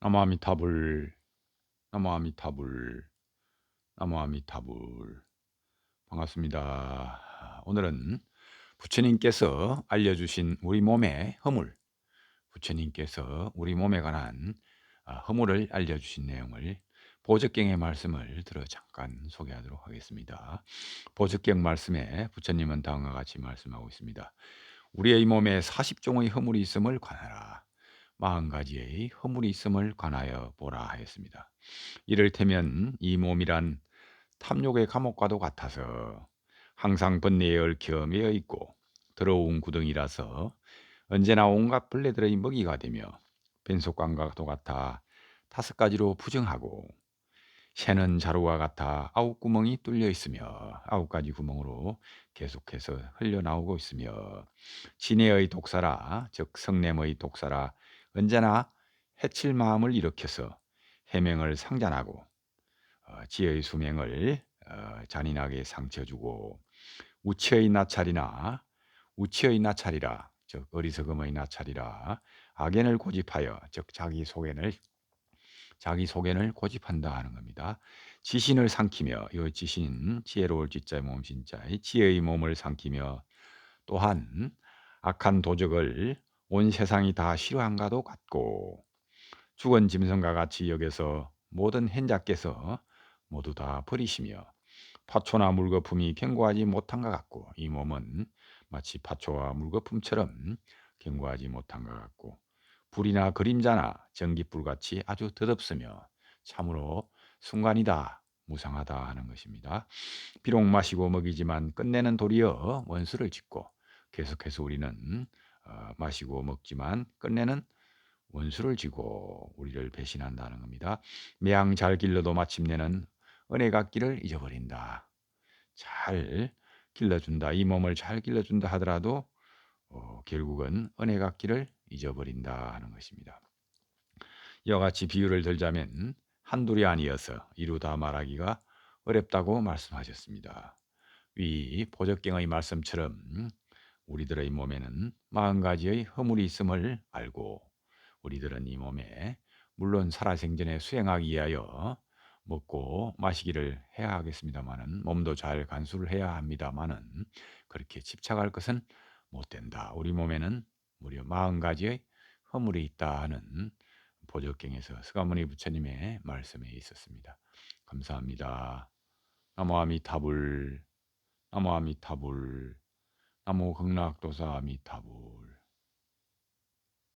나무아미타불 나무아미타불 나무아미타불 반갑습니다. 오늘은 부처님께서 알려주신 우리 몸의 허물 부처님께서 우리 몸에 관한 아, 허물을 알려주신 내용을 보적경의 말씀을 들어 잠깐 소개하도록 하겠습니다. 보적경 말씀에 부처님은 다음과 같이 말씀하고 있습니다. 우리의 몸에 40종의 허물이 있음을 관하라. 마흔 가지의 허물이 있음을 관하여 보라 하였습니다. 이를테면 이 몸이란 탐욕의 감옥과도 같아서 항상 번뇌에 얽혀 매여 있고 더러운 구덩이라서 언제나 온갖 벌레들의 먹이가 되며 벤속관과도 같아 다섯 가지로 부정하고 새는 자루와 같아 아홉 구멍이 뚫려 있으며 아홉 가지 구멍으로 계속해서 흘려나오고 있으며 진해의 독사라 즉 성냄의 독사라 언제나 해칠 마음을 일으켜서 해명을 상잔하고 어, 지혜의 수명을 어, 잔인하게 상처주고 우치의 나찰이나 우치의 나찰이라 즉 어리석음의 나찰이라 악연을 고집하여 즉 자기 소견을 자기 소견을 고집한다 하는 겁니다. 지신을 삼키며 이 지신 지혜로울 지자의 몸 진짜의 지혜의 몸을 삼키며 또한 악한 도적을 온 세상이 다 싫어한가도 같고 죽은 짐승과 같이 여겨서 모든 hen자께서 모두 다 버리시며 파초나 물거품이 견고하지 못한 것 같고 이 몸은 마치 파초와 물거품처럼 견고하지 못한 것 같고 불이나 그림자나 전기불같이 아주 더덥으며 참으로 순간이다 무상하다 하는 것입니다. 비록 마시고 먹이지만 끝내는 도리어 원수를 짓고 계속해서 우리는 어, 마시고 먹지만 끝내는 원수를 지고 우리를 배신한다는 겁니다. 매양 잘 길러도 마침내는 은혜 갖기를 잊어버린다. 잘 길러준다. 이 몸을 잘 길러준다 하더라도 어, 결국은 은혜 갖기를 잊어버린다 하는 것입니다. 이와 같이 비유를 들자면 한둘이 아니어서 이루다 말하기가 어렵다고 말씀하셨습니다. 위 보적경의 말씀처럼 우리들의 몸에는 마흔 가지의 허물이 있음을 알고 우리들은 이 몸에 물론 살아생전에 수행하기 위하여 먹고 마시기를 해야 하겠습니다마는 몸도 잘 간수를 해야 합니다마는 그렇게 집착할 것은 못 된다. 우리 몸에는 무려 마흔 가지의 허물이 있다 하는 보적경에서 스가모니 부처님의 말씀에 있었습니다. 감사합니다. 나무 아미 타불 나무 아미 타불 나무 극락도사 아미타불